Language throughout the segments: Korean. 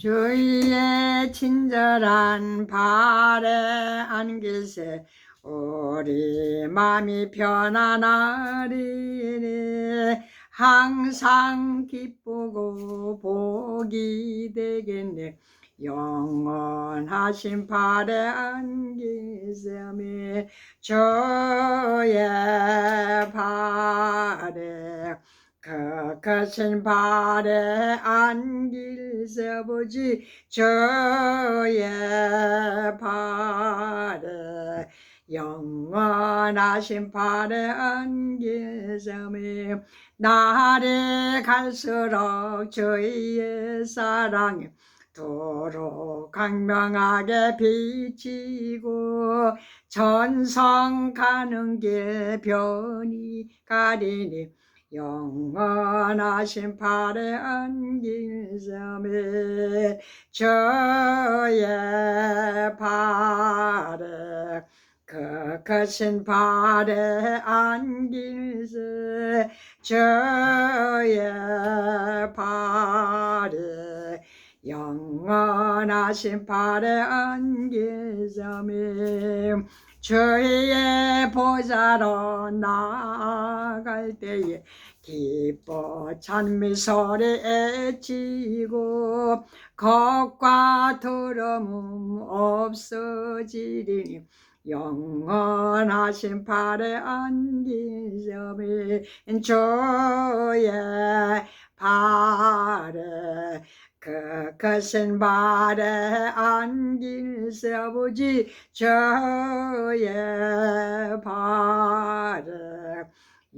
주의 친절한 발에 안기세 우리 맘이 편안하리니 항상 기쁘고 복이 되겠네. 영원하신 발에 안기세미 주의 발에 그 크신 발에 안길세 아버지 저의 발에 영원하신 발에 안길세미 날이 갈수록 저희의 사랑이 도로 강명하게 비치고 전성 가는 게 변이 가리니 영원하신 발에 안긴 삶에 저의 발에 그 크신 발에 안길세 저의 발에 영원하신 발에 안길삼이 주의 보좌로 나갈 때에 기뻐 찬미 소리 애치고 겁과 두려움 없어지리니 영원하신 발에 안긴 점이 주의 발에 그 크신 발에 안길세 아버지 저의 발에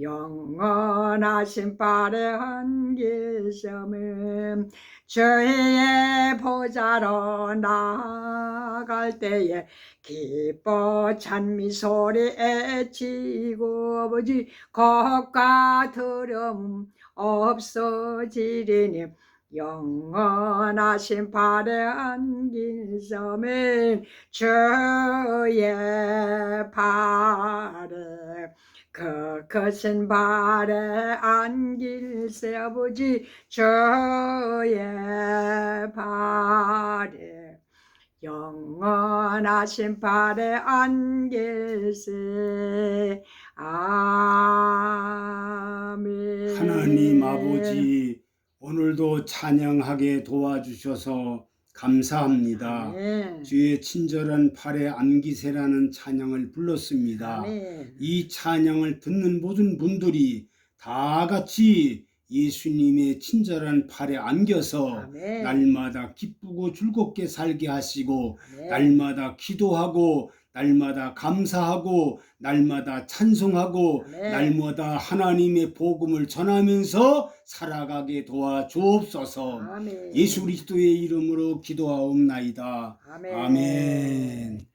영원하신 발에 안길세면 저의 보좌로 나갈 때에 기뻐 찬미 소리 애치고 아버지 겁과 두려움 없어지리니 영원하신 발에 안긴 섬은 저의 발에 그 크신 발에 안길세 아버지 저의 발에. 영원하신 발에 안길세 아멘. 하나님 아버지 오늘도 찬양하게 도와주셔서 감사합니다. 아멘. 주의 친절한 팔에 안기세라는 찬양을 불렀습니다. 아멘. 이 찬양을 듣는 모든 분들이 다 같이 예수님의 친절한 팔에 안겨서 아멘. 날마다 기쁘고 즐겁게 살게 하시고 아멘. 날마다 기도하고 날마다 감사하고 날마다 찬송하고 아멘. 날마다 하나님의 복음을 전하면서 살아가게 도와 주옵소서. 아멘. 예수 그리스도의 이름으로 기도하옵나이다. 아멘. 아멘.